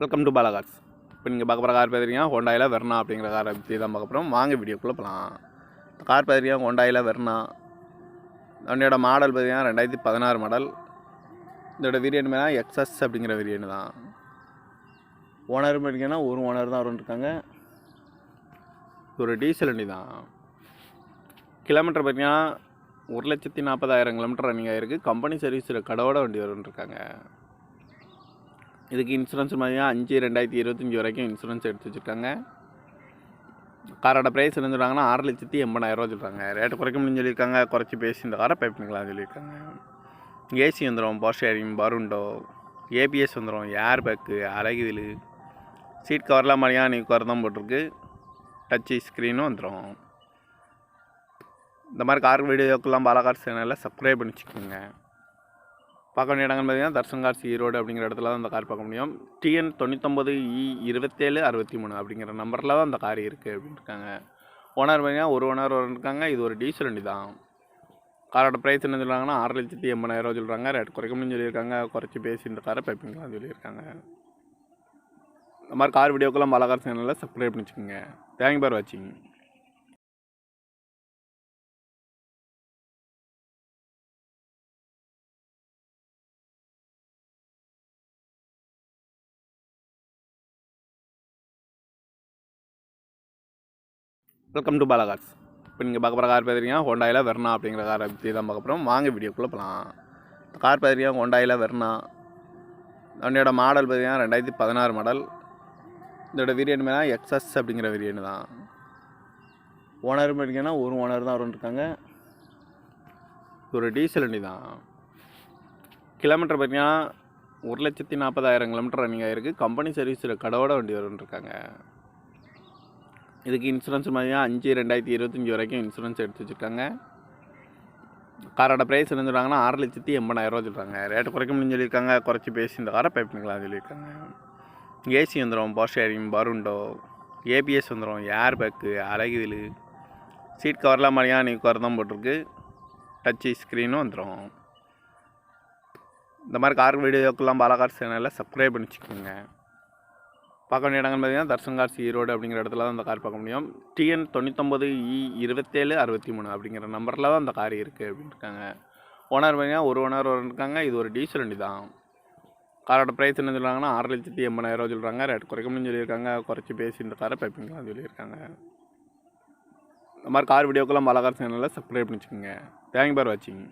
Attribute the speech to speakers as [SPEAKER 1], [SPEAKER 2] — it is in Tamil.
[SPEAKER 1] வெல்கம் டு பாலாகார்ஸ் இப்போ நீங்கள் பார்க்க போகிற கார் பார்த்துருக்கீங்க ஹோண்டாயில் வெர்னா அப்படிங்கிற காரை பற்றி தான் பார்க்க போகிறோம் வாங்க வீடியோக்குள்ளே போகலாம் கார் பார்த்துருக்கீங்க ஹோண்டாயில் வெர்னா வண்டியோட மாடல் பார்த்தீங்கன்னா ரெண்டாயிரத்தி பதினாறு மாடல் இதோட வேரியன்ட் மேலே எக்ஸஸ் அப்படிங்கிற வேரியன்ட் தான். ஓனர் பார்த்தீங்கன்னா ஒரு ஓனர் தான் வரும் இருக்காங்க. ஒரு டீசல் வண்டி தான். கிலோமீட்டர் பார்த்தீங்கன்னா ஒரு லட்சத்தி நாற்பதாயிரம் கிலோமீட்டர் ரன்னிங் ஆகிருக்கு கம்பெனி சர்வீஸில் கடவோட வண்டி வரும்னு இருக்காங்க இதுக்கு இன்சூரன்ஸ் பார்த்தீங்கன்னா அஞ்சு ரெண்டாயிரத்தி இருபத்தஞ்சி வரைக்கும் இன்சூரன்ஸ் எடுத்து வச்சுருக்காங்க. காரோட ப்ரைஸ் என்ன சொல்கிறாங்கன்னா ஆறு லட்சத்தி எண்பதாயிரரூவா சொல்கிறாங்க ரேட்டு குறைக்க சொல்லியிருக்காங்க. குறைச்சி பேசி இந்த காரை பே சொல்லியிருக்காங்க. ஏசி வந்துடும் பவர் ஷேரிங் பருண்டோ ஏபிஎஸ் வந்துடும் ஏர் பேக்கு அழகு சீட் கவர்லாம் மாதிரியா? நீ கவர் தான் போட்டிருக்கு. டச்சு ஸ்க்ரீனும் வந்துடும் இந்த மாதிரி கார் வீடியோக்கெல்லாம் பாலகார் சேனலில் சப்ஸ்கிரைப் பண்ணி வச்சுக்கோங்க பார்க்க வேண்டிய இடங்கள் பார்த்தீங்கன்னா தர்சன் கார்ஸ் ஈரோடு அப்படிங்கிற இடத்துல தான் அந்த கார் பார்க்க முடியும். டிஎன் தொண்ணூத்தொம்பது இ e இருபத்தேழு அறுபத்தி மூணு அப்படிங்கிற நம்பரில் தான் அந்த கார் இருக்குது அப்படின்னு இருக்காங்க ஓனர் பார்த்தீங்கன்னா ஒரு ஓனர் இருக்காங்க. இது ஒரு டீசல் வண்டி தான். காரோட ப்ரைஸ் என்ன சொல்கிறாங்கன்னா ஆறு லட்சத்தி எண்பதாயிரரூவா சொல்கிறாங்க ரேட் குறைக்கணும்னு சொல்லியிருக்காங்க. குறைச்சி பேசி இந்த காரை பைப்பிங்கலாம் சொல்லியிருக்காங்க. இந்த மாதிரி கார் வீடியோக்கெல்லாம் பாலாகார் சேனலில் சப்ஸ்கிரைப் பண்ணி வச்சுக்கோங்க தேங்க் பார் வாட்சிங் வெல்கம் டு பாலாகார்ஸ் இப்போ நீங்கள் பார்க்க போகிற கார் பார்த்துருக்கீங்க ஹோண்டாயில் வெர்னா அப்படிங்கிற காரை பற்றி தான் பார்க்க போகிறோம் வாங்க வீடியோக்குள்ளே போகலாம் கார் பார்த்துருக்கீங்க ஹோண்டாயில் வெர்னா வண்டியோட மாடல் பார்த்தீங்கன்னா ரெண்டாயிரத்தி பதினாறு மாடல் இதோட வேரியன்ட் மேலே எக்ஸஸ் அப்படிங்கிற வேரியன்ட் தான். ஓனர் பார்த்தீங்கன்னா ஒரு ஓனர் தான் வரும் இருக்காங்க. ஒரு டீசல் வண்டி தான். கிலோமீட்டர் பார்த்தீங்கன்னா ஒரு லட்சத்தி நாற்பதாயிரம் கிலோமீட்டர் ரன்னிங் ஆகிருக்கு கம்பெனி சர்வீஸில் கடவோட வண்டி வரும்னு இருக்காங்க. இதுக்கு இன்சூரன்ஸ் மாதிரியாக அஞ்சு ரெண்டாயிரத்தி இருபத்தஞ்சி வரைக்கும் இன்சூரன்ஸ் எடுத்து வச்சுருக்காங்க. காரோட ப்ரைஸ் என்ன சொல்கிறாங்கன்னா ஆறு லட்சத்தி எண்பதாயிரரூவா சொல்கிறாங்க ரேட்டு குறைக்க முடியும்னு சொல்லியிருக்காங்க. குறைச்சி பேசி இந்த காரை பே பண்ணிக்கலாம் சொல்லியிருக்காங்க. ஏசி வந்துடும் பவர் ஷேரிங் பருண்டோ ஏபிஎஸ் வந்துடும் ஏர் பேக்கு அழகு சீட் கவர்லாம் மாதிரியாக நீ கவர் தான் போட்டிருக்கு. டச்சு ஸ்க்ரீனும் வந்துடும் இந்த மாதிரி கார் வீடியோக்கெல்லாம் பாலகார் சேனலில் சப்ஸ்கிரைப் பண்ணி வச்சுக்கோங்க. பார்க்க வேண்டிய இடங்கள் பார்த்தீங்கன்னா தர்சன் கார்ஸ் ஈரோடு அப்படிங்கிற இடத்துல தான் அந்த கார் பார்க்க முடியும். டிஎன் தொண்ணூத்தொம்பது இ இருபத்தேழு அறுபத்தி மூணு அப்படிங்கிற நம்பரில் தான் அந்த கார் இருக்குது அப்படின்னு இருக்காங்க. ஓனர் பார்த்தீங்கன்னா ஒரு ஓனர் இருக்காங்க. இது ஒரு டீசல் வண்டி தான். காரோட ப்ரைஸ் என்ன சொல்கிறாங்கன்னா ஆறு லட்சத்தி எண்பதாயிரம் சொல்கிறாங்க ரேட் குறைக்கணும்னு சொல்லியிருக்காங்க. குறைச்சி பேசி இந்த காரை பைப்பிங்கலாம் சொல்லியிருக்காங்க. இந்த மாதிரி கார் வீடியோக்கெல்லாம் பலகார சேனலில் சப்ஸ்கிரைப் பண்ணி வச்சுக்கோங்க. தேங்க் பார் வாட்சிங்